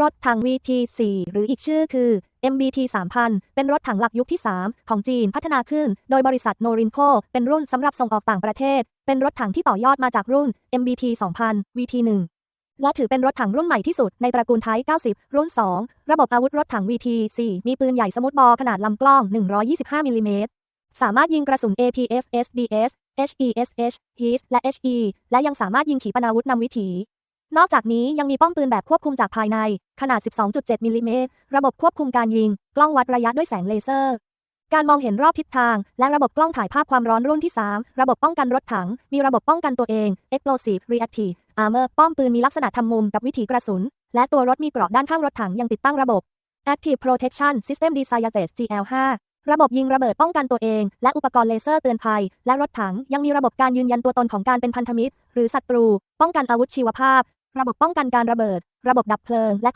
รถถัง VT4 หรืออีกชื่อคือ MBT 3000 เป็นรถถังหลักยุคที่ 3 ของจีนพัฒนาขึ้น โดยบริษัทโนรินโค เป็นรุ่นสำหรับส่งออกต่างประเทศ เป็นรถถังที่ต่อยอดมาจากรุ่น MBT 2000 VT1 และถือเป็นรถถังรุ่นใหม่ที่สุดในตระกูลไทป์90 รุ่น 2 ระบบอาวุธรถถัง VT4 มีปืนใหญ่สมุทบอขนาดลำกล้อง 125มิลลิเมตร สามารถยิงกระสุน APF SDS HESH HEAT และ HE และยังสามารถยิงขีปนาวุธนำวิถี นอกจากนี้ยังมีป้อมปืนแบบควบคุมจากภายใน ขนาด 12.7 มิลลิเมตร ระบบควบคุมการยิง กล้องวัดระยะด้วยแสงเลเซอร์ การมองเห็นรอบทิศทาง และระบบกล้องถ่ายภาพความร้อนรุ่นที่ 3 ระบบป้องกันรถถัง มีระบบป้องกันตัวเอง Explosive Reactive Armor ป้อมปืนมีลักษณะทำมุมกับวิถีกระสุน และตัวรถมีเกราะด้านข้างรถถังยังติดตั้งระบบ Active Protection System Designed GL5 ระบบยิงระเบิดป้องกันตัวเอง และอุปกรณ์เลเซอร์เตือนภัย และรถถังยังมีระบบการยืนยันตัวตนของการเป็นพันธมิตร หรือศัตรู ป้องกันอาวุธชีวภาพ ระบบป้องกันการระเบิด ระบบดับเพลิง และ